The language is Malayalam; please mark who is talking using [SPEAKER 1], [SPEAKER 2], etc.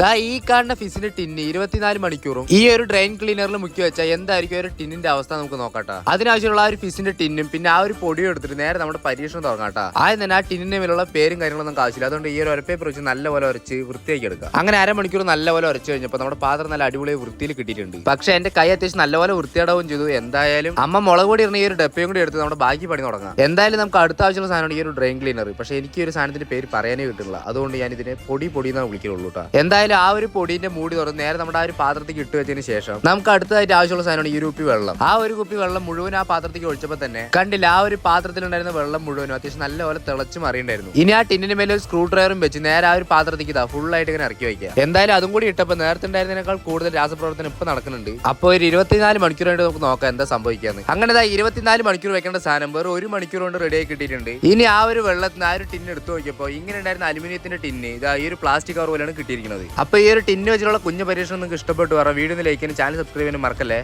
[SPEAKER 1] ദാ ഈ കാണുന്ന ഫിസിന്റെ ടിന്ന് ഇരുപത്തിനാല് മണിക്കൂറും ഈ ഒരു ഡ്രെയിൻ ക്ലീനറിൽ മുക്കി വെച്ചാൽ എന്തായിരിക്കും ഒരു ടിന്നിന്റെ അവസ്ഥ നമുക്ക് നോക്കട്ടെ. അതിനാവശ്യമുള്ള ആ ഒരു ഫിസിന്റെ ടിന്നും പിന്നെ ആ ഒരു പൊടിയും എടുത്തിട്ട് നേരെ നമ്മുടെ പരീക്ഷണം തുടങ്ങാട്ടോ. ആദ്യം തന്നെ ആ ടിന്നിന്റെ മേലുള്ള പേരും കാര്യങ്ങളൊന്നും കാശില്ല. അതുകൊണ്ട് ഈ ഒരു ഒരപ്പേപ്പർ വെച്ച് നല്ലപോലെ ഉരച്ച് വൃത്തിയാക്കി എടുക്കുക. അങ്ങനെ അരമണിക്കൂർ നല്ലപോലെ ഉരച്ച് കഴിഞ്ഞപ്പോൾ നമ്മുടെ പാത്രം നല്ല അടിപൊളി വൃത്തിയിൽ കിട്ടിയിട്ടുണ്ട്. പക്ഷേ എന്റെ കൈ അത്യാവശ്യം നല്ലപോലെ വൃത്തിയടവും ചെയ്തു. എന്തായാലും അമ്മ മുളക് പൊടി ഇടുന്ന ഈ ഒരു ഡപ്പയും കൂടി എടുത്ത് നമ്മുടെ ബാക്കി പണി തുടങ്ങാം. എന്തായാലും നമുക്ക് അടുത്ത ആവശ്യമുള്ള സാധനമാണ് ഈ ഒരു ഡ്രെയിൻ ക്ലീനർ പക്ഷേ എനിക്ക് ഒരു സാധനത്തിന്റെ പേര് പറയാനേ കിട്ടുന്നില്ല. അതുകൊണ്ട് ഞാൻ ഇതിനെ പൊടി പൊടി എന്നാണ് വിളിക്കുള്ളൂ കേട്ടോ എന്തായാലും ആ ഒരു പൊടിന്റെ മൂടി തുറന്ന് നേരെ നമ്മുടെ ആ ഒരു പാത്രത്തേക്ക് ഇട്ട് വെച്ചതിന് ശേഷം നമുക്ക് അടുത്തതായിട്ട് ആവശ്യമുള്ള സാധനമാണ് ഈ ഒരു കുപ്പി വെള്ളം. ആ ഒരു കുപ്പി വെള്ളം മുഴുവൻ ആ പാത്രത്തേക്ക് ഒഴിച്ചപ്പോൾ തന്നെ കണ്ടില്ല ആ ഒരു പാത്രത്തിലുണ്ടായിരുന്ന വെള്ളം മുഴുവനും അത്യാവശ്യം നല്ലപോലെ തിളച്ച് മറിയുണ്ടായിരുന്നു ഇനി ആ ടിന്നിന് മേലെ ഒരു സ്ക്രൂ ഡ്രൈവറും വെച്ച് നേരെ ആ ഒരു പാത്രത്തേക്ക് ഇതാ full ആയിട്ട് ഇങ്ങനെ ഇറക്കി വയ്ക്കുക എന്തായാലും അതും കൂടി ഇട്ടപ്പോൾ നേരത്തെ ഉണ്ടായിരുന്നതിനേക്കാൾ കൂടുതൽ രാസപ്രവർത്തനം ഇപ്പൊ നടക്കുന്നുണ്ട്. അപ്പോൾ ഒരു ഇരുപത്തിനാല് മണിക്കൂർ കൊണ്ട് നമുക്ക് നോക്കാം എന്താ സംഭവിക്കാന്ന്. അങ്ങനെ ഇരുപത്തിനാല് മണിക്കൂർ വെക്കേണ്ട സാധനം വെറും ഒരു മണിക്കൂർ കൊണ്ട് റെഡി ആയി കിട്ടിയിട്ടുണ്ട്. ഇനി ആ ഒരു വെള്ളത്തിന് ആ ഒരു ടിന്ന് എടുത്തു നോക്കിയപ്പോൾ ഇങ്ങനെ ഉണ്ടായിരുന്ന അലുമിനിയത്തിന്റെ ടിന്ന് ഇതാ ഈ ഒരു പ്ലാസ്റ്റിക് കവർ പോലെയാണ് കിട്ടിയിരിക്കുന്നത്. അപ്പൊ ഈ ഒരു ടിന്ന് വെച്ചിട്ടുള്ള കുഞ്ഞു പരീക്ഷണം നിങ്ങൾക്ക് ഇഷ്ടപ്പെട്ടു പറയാം വീഡിയോ ലൈക്കിന് ചാനൽ സബ്സ്ക്രൈബ് ചെയ്യാനും മറക്കല്ലേ?